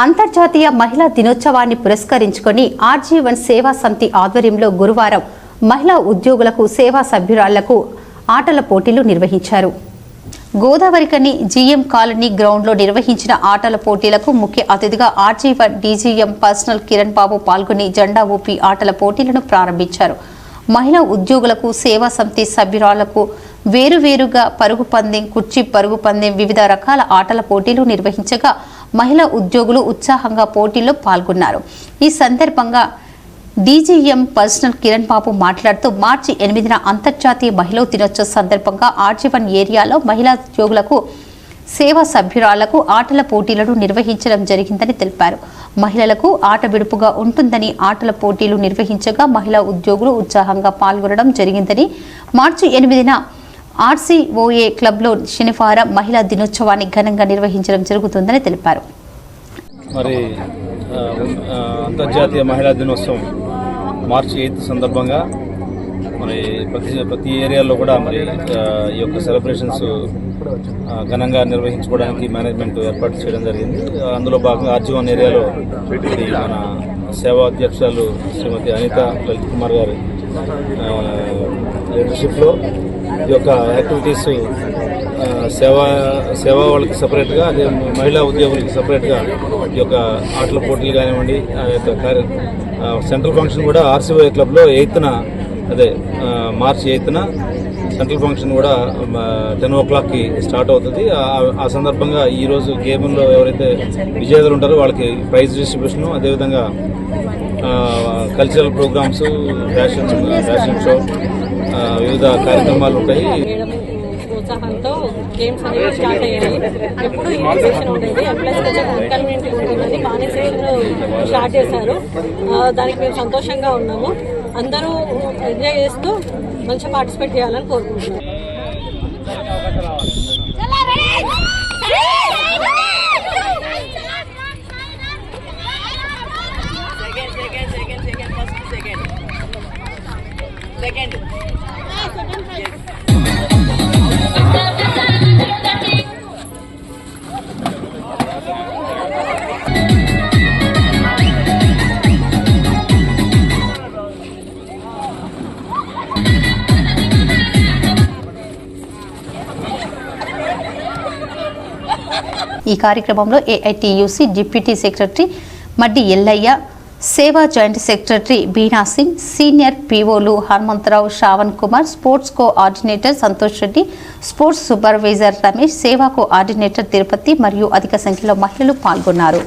అంతర్జాతీయ మహిళా దినోత్సవాన్ని పురస్కరించుకొని ఆర్జీవన్ సేవా సమితి ఆధ్వర్యంలో గురువారం మహిళా ఉద్యోగులకు సేవా సభ్యురాళ్ళకు ఆటల పోటీలు నిర్వహించారు. గోదావరికని జీఎం కాలనీ గ్రౌండ్లో నిర్వహించిన ఆటల పోటీలకు ముఖ్య అతిథిగా RG one DGM personal Kiran Babu పాల్గొని జెండా ఊపి ఆటల పోటీలను ప్రారంభించారు. మహిళా ఉద్యోగులకు సేవా సమితి సభ్యురాలకు వేరువేరుగా పరుగు పందెం కుర్చీ పరుగు పందెం వివిధ రకాల ఆటల పోటీలు నిర్వహించగా మహిళా ఉద్యోగులు ఉత్సాహంగా పోటీల్లో పాల్గొన్నారు. ఈ సందర్భంగా డీజీఎం పర్సనల్ కిరణ్ బాబు మాట్లాడుతూ మార్చి ఎనిమిదిన అంతర్జాతీయ మహిళా దినోత్సవ సందర్భంగా ఆర్జీవన్ ఏరియాలో మహిళా ఉద్యోగులకు సేవా సభ్యురాలకు ఆటల పోటీలను నిర్వహించడం జరిగిందని తెలిపారు. మహిళలకు ఆట విడుపుగా ఉంటుందని ఆటల పోటీలు నిర్వహించగా మహిళా ఉద్యోగులు ఉత్సాహంగా పాల్గొనడం జరిగిందని మార్చి ఎనిమిదిన ఆర్సీఓఏ క్లబ్లో శనివారం మహిళా దినోత్సవాన్ని ఘనంగా నిర్వహించడం జరుగుతుందని తెలిపారు. మరి అంతర్జాతీయ మహిళా దినోత్సవం మార్చి ఎయిత్ సందర్భంగా మరి ప్రతి ప్రతి ఏరియాలో కూడా మరి ఈ యొక్క సెలబ్రేషన్స్ ఘనంగా నిర్వహించుకోవడానికి మేనేజ్మెంట్ ఏర్పాటు చేయడం జరిగింది. అందులో భాగంగా ఆర్జీవన్ ఏరియాలో మన సేవా అధ్యక్షురాలు శ్రీమతి అనిత లలిత్ కుమార్ గారు లీడర్షిప్లో ఈ యొక్క యాక్టివిటీస్ సేవా సేవా వాళ్ళకి సపరేట్గా అదే మహిళా ఉద్యోగులకి సపరేట్గా ఈ యొక్క ఆటల పోటీలు కానివ్వండి ఆ యొక్క కార్య సెంట్రల్ ఫంక్షన్ కూడా ఆర్సీఓఏ క్లబ్లో ఎయిత్న అదే మార్చి ఎయిత్న సెంట్రల్ ఫంక్షన్ కూడా టెన్ ఓ క్లాక్కి స్టార్ట్ అవుతుంది. ఆ- సందర్భంగా ఈరోజు గేమ్లో ఎవరైతే విజేతలు ఉంటారో వాళ్ళకి ప్రైజ్ డిస్ట్రిబ్యూషను అదేవిధంగా cultural programmes fashion fashion show వివిధ కార్యక్రమాలు ఉంటాయి. గేమ్స్ అనేవి స్టార్ట్ అయ్యాయి. ఎప్పుడు ఉండేది. కొంచెం ఉంటుందని బాగానే సెషన్ స్టార్ట్ చేశారు. దానికి మేము సంతోషంగా ఉన్నాము. అందరూ ఎంజాయ్ చేస్తూ మంచిగా పార్టిసిపేట్ చేయాలని కోరుకుంటున్నాం. Second, second, second, ఈ కార్యక్రమంలో AITUC deputy secretary Maddi Yellaiah Seva joint secretary Beena Singh senior పీఓలు Hanumantharao Shravan Kumar sports coordinator Santosh Reddy sports supervisor Ramesh సేవా కోఆర్డినేటర్ తిరుపతి మరియు అధిక సంఖ్యలో మహిళలు పాల్గొన్నారు.